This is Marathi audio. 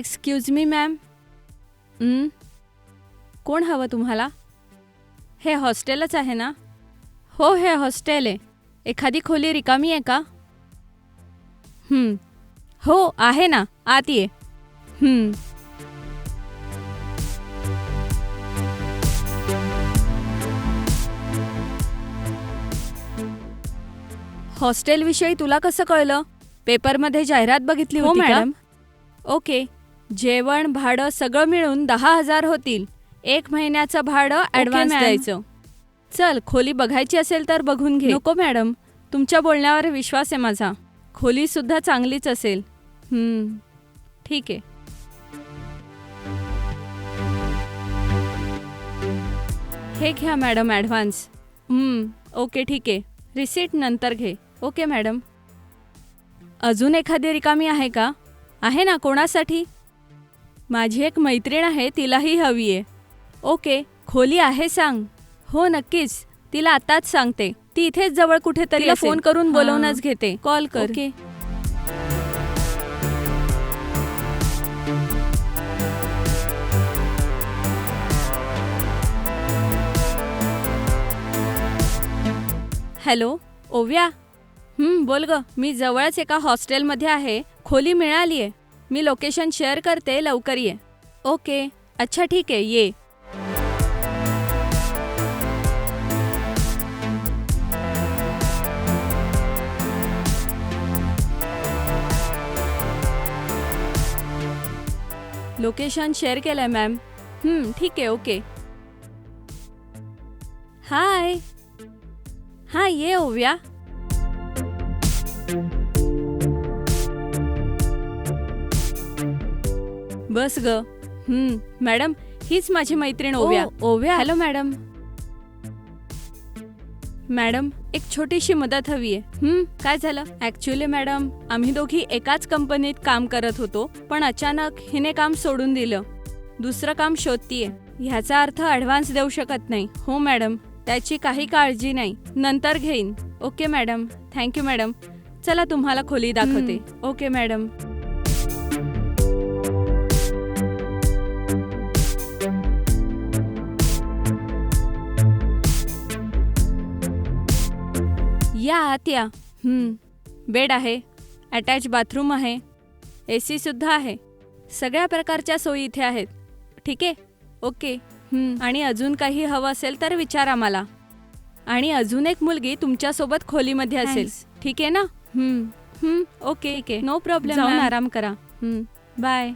Excuse me ma'am? कोण हवं तुम्हाला हे हॉस्टेलच आहे ना हो हे हॉस्टेल आहे एखादी खोली रिकामी आहे का हं. हो आहे ना आत ये हं. हॉस्टेलविषयी तुला कसं कळलं पेपरमध्ये जाहिरात बघितली हो, होती का? मॅडम. ओके जेवण भाडं सगळं मिळून दहा हजार होतील. एक महिन्याचं भाडं ॲडव्हान्स मॅम. द्यायचं. चल खोली बघायची असेल तर बघून घे. नको मॅडम तुमच्या बोलण्यावर विश्वास आहे माझा. खोली सुद्धा चांगलीच असेल. हं, ठीक आहे. हे घ्या मॅडम ॲडव्हान्स हं, ओके ठीक आहे. रिसिट नंतर घे. ओके मॅडम अजून एखादी रिकामी आहे का? आहे ना कोणासाठी? माझी एक मैत्रीण आहे तिलाही हवी आहे. ओके खोली आहे सांग. हो नक्कीच. तिला आताच सांगते. ती इथेच जवळ कुठेतरी फोन फोन करून बोलवूनच घेते. कॉल कर. ओके. हॅलो ओव्या. हं, बोल ग. मी जवळच एका हॉस्टेलमध्ये आहे. खोली मिळाली आहे मी लोकेशन शेअर करते लवकर ये. ओके अच्छा ठीक आहे. ये. लोकेशन शेअर केलंय मॅम हं, ठीक आहे ओके हाय हा ये ओव्या. बस ग. हं, मॅडम हीच माझी मैत्रीण ओव्या. ओव्या. Hello madam. मॅडम एक छोटीशी मदत हवी आहे. हं, काय झालं? ॲक्च्युली मॅडम आम्ही दोघी एकाच कंपनीत काम करत होतो पण अचानक हिने काम सोडून दिलं. दुसरं काम शोधतीये. ह्याचा अर्थ ॲडव्हान्स देऊ शकत नाही. हो मॅडम. त्याची काही काळजी नाही. नंतर घेईन. Okay madam. Thank you madam. चला तुम्हाला खोली दाखवते. Okay madam. या आत या हं, बेड आहे. अटॅच बाथरूम आहे. ए सी सुद्धा आहे. सगळ्या प्रकारच्या सोयी इथे आहेत. ठीक आहे? ओके. आणि अजून काही हवं असेल तर विचारा मला. आणि अजून एक मुलगी तुमच्यासोबत खोलीमध्ये असेल. ठीक आहे ना? ओके. आहे. नो प्रॉब्लेम आराम करा. बाय